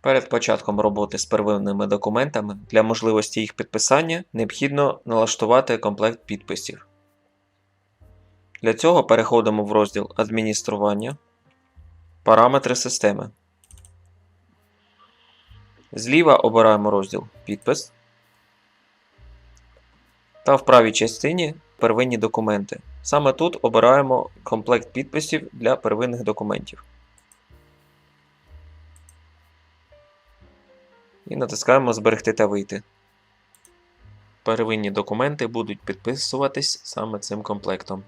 Перед початком роботи з первинними документами для можливості їх підписання необхідно налаштувати комплект підписів. Для цього переходимо в розділ Адміністрування, Параметри системи. Зліва обираємо розділ Підпис. Та в правій частині Первинні документи. Саме тут обираємо комплект підписів для первинних документів. І натискаємо Зберегти та вийти. Первинні документи будуть підписуватись саме цим комплектом.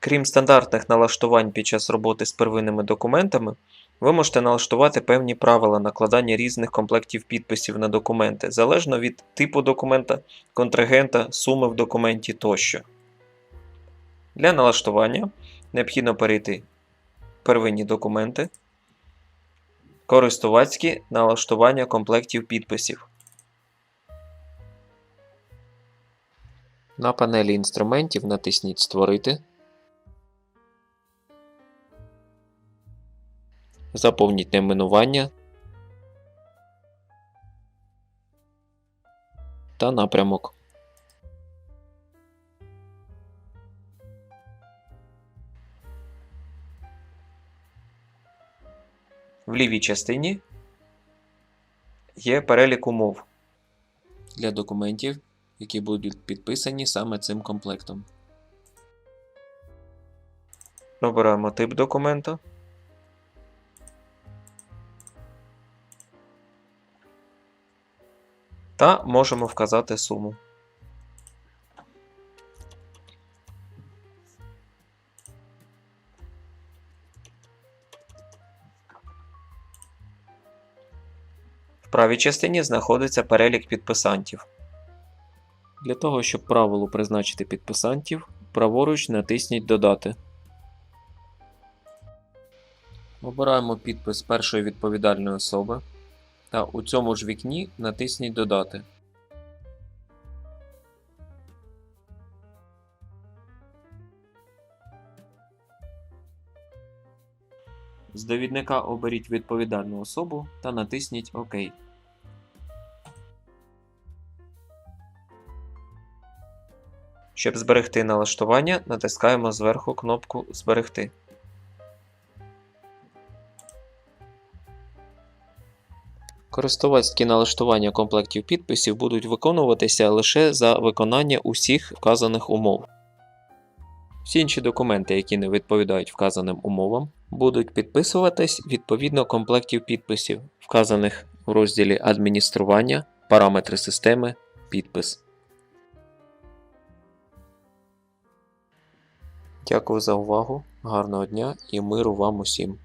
Крім стандартних налаштувань під час роботи з первинними документами, ви можете налаштувати певні правила накладання різних комплектів підписів на документи залежно від типу документа, контрагента, суми в документі тощо. Для налаштування необхідно перейти первинні документи, користувацькі налаштування комплектів підписів. На панелі інструментів натисніть Створити. Заповніть найменування та напрямок. В лівій частині є перелік умов для документів, які будуть підписані саме цим комплектом. Обираємо тип документа. Та можемо вказати суму. В правій частині знаходиться перелік підписантів. Для того, щоб правилу призначити підписантів, праворуч натисніть Додати. Обираємо підпис першої відповідальної особи та у цьому ж вікні натисніть Додати. З довідника оберіть відповідальну особу та натисніть ОК. Щоб зберегти налаштування, натискаємо зверху кнопку Зберегти. Користувацькі налаштування комплектів підписів будуть виконуватися лише за виконання усіх вказаних умов. Всі інші документи, які не відповідають вказаним умовам, будуть підписуватись відповідно комплектів підписів, вказаних в розділі Адміністрування, Параметри системи, Підпис. Дякую за увагу, гарного дня і миру вам усім!